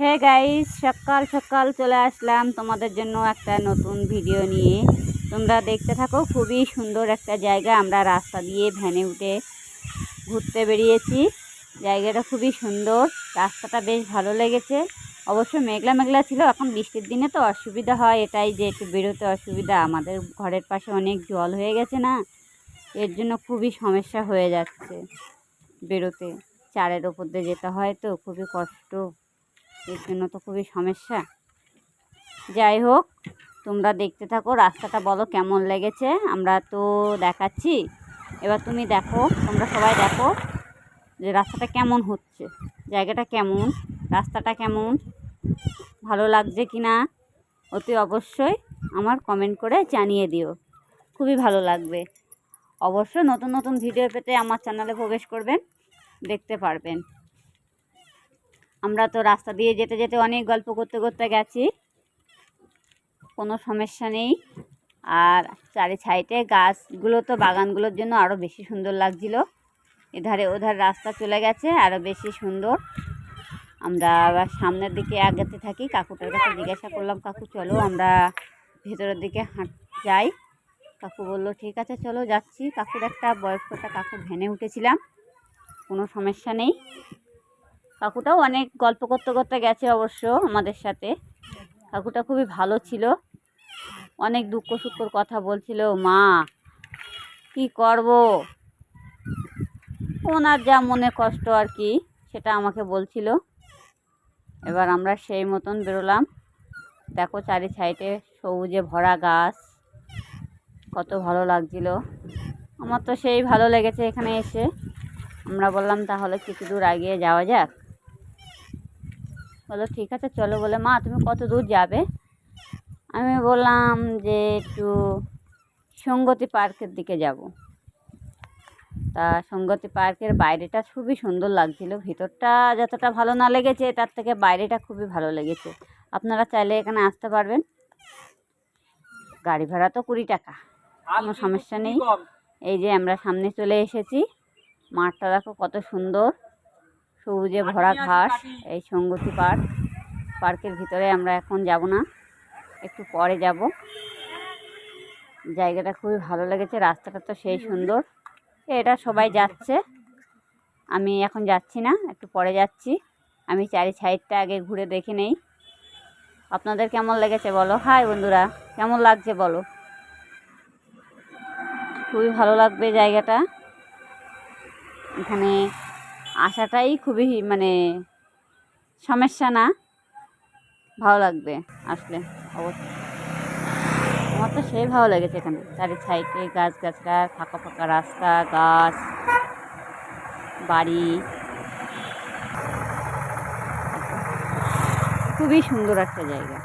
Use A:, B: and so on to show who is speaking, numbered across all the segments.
A: Hey guys সকাল সকাল চলে আসলাম তোমাদের জন্য একটা নতুন ভিডিও নিয়ে। তোমরা দেখতে থাকো, খুবই সুন্দর একটা জায়গা। আমরা রাস্তা দিয়ে ভ্যানে উঠে ঘুরতে বেরিয়েছি। জায়গাটা খুবই সুন্দর, রাস্তাটা বেশ ভালো লেগেছে। অবশ্য মেঘলা মেঘলা ছিল, এখন বৃষ্টির দিনে তো অসুবিধা হয় এটাই যে একটু বেরোতে অসুবিধা। আমাদের ঘরের পাশে অনেক জল হয়ে গেছে না, এর জন্য খুবই সমস্যা হয়ে যাচ্ছে বেরোতে। চারের ওপর দিয়ে যেতে হয় তো, খুবই কষ্ট। এর জন্য তো খুবই সমস্যা। যাই হোক, তোমরা দেখতে থাকো, রাস্তাটা বলো কেমন লেগেছে। আমরা তো দেখাচ্ছি। এবার তুমি দেখো, তোমরা সবাই দেখো যে রাস্তাটা কেমন হচ্ছে। জায়গাটা কেমন? রাস্তাটা কেমন? ভালো লাগছে কি না? অতি অবশ্যই আমার কমেন্ট করে জানিয়ে দিও। খুবই ভালো লাগবে। অবশ্যই নতুন নতুন ভিডিও পেতে আমার চ্যানেলে প্রবেশ করবেন, দেখতে পারবেন। আমরা তো রাস্তা দিয়ে যেতে যেতে অনেক গল্প করতে করতে গেছি। কোনো সমস্যা নেই। আর চারি সাইডে গাছগুলো তো বাগানগুলোর জন্য আরও বেশি সুন্দর লাগছিল। এধারে ওধার রাস্তা চলে গেছে আরও বেশি সুন্দর। আমরা আবার সামনের দিকে আগাতে থাকি, কাকুটার কাছে জিজ্ঞাসা করলাম, কাকু, চলো আমরা ভেতরের দিকে হাঁট, যাই। কাকু বলল, ঠিক আছে, চলো যাচ্ছি। কাকুর একটা বয়স্কটা কাকু ভ্যানে উঠেছিলাম। কোনো সমস্যা নেই। কাকুটাও অনেক গল্প করতে করতে গেছে অবশ্য আমাদের সাথে। কাকুটা খুবই ভালো ছিল। অনেক দুঃখ সুখর কথা বলছিল, মা, কি করব? ওনার যা মনে কষ্ট আর কি, সেটা আমাকে বলছিল। এবার আমরা সেই মতন বেরোলাম। দেখো চারি সাইডে সবুজে ভরা গাছ, কত ভালো লাগছিল। আমার তো সেই ভালো লেগেছে এখানে এসে। আমরা বললাম, তাহলে কিছু দূর এগিয়ে যাওয়া যাক। বলো ঠিক আছে চলো বলে মা তুমি কত দূর যাবে? আমি বললাম যে একটু সঙ্গতি পার্কের দিকে যাব। তা সঙ্গতি পার্কের বাইরেটা খুবই সুন্দর লাগছিল। ভিতরটা যতটা ভালো না লেগেছে তার থেকে বাইরেটা খুবই ভালো লেগেছে। আপনারা চাইলে এখানে আসতে পারবেন। গাড়ি ভাড়া তো কুড়ি টাকা কোনো সমস্যা নেই। এই যে আমরা সামনে চলে এসেছি মাঠটা দেখো কত সুন্দর। সবুজে ভরা ঘাস এই সঙ্গতি পার্ক। পার্কের ভিতরে আমরা এখন যাব না একটু পরে যাব। জায়গাটা খুবই ভালো লেগেছে রাস্তাটা তো সেই সুন্দর। এটা সবাই যাচ্ছে। আমি এখন যাচ্ছি না একটু পরে যাচ্ছি। আমি চারি সাইডটা আগে ঘুরে দেখে নেই। আপনাদের কেমন লেগেছে বলো? হাই বন্ধুরা কেমন লাগছে বলো? খুবই ভালো লাগবে জায়গাটা। এখানে আসাটাই খুবই মানে সমস্যা না, ভালো লাগবে আসলে, অবশ্যই। আমার তো সেই ভালো লেগেছে এখানে চারি সাইডে গাছ গাছরা ফাঁকা ফাঁকা রাস্তা, গাছ, বাড়ি। খুবই সুন্দর একটা জায়গা।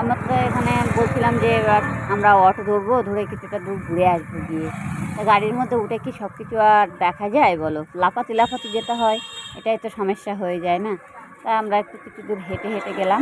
A: আমরা তো এখানে বলছিলাম যে, এবার আমরা অটো ধরবো, ধরে কিছুটা দূর ঘুরে আসব গিয়ে। তা গাড়ির মধ্যে উঠে কি সব কিছু আর দেখা যায় বলো? লাফাতে লাফাতে যেতে হয়, এটাই তো সমস্যা হয়ে যায় না? তা আমরা একটু কিছু দূর হেঁটে হেঁটে গেলাম।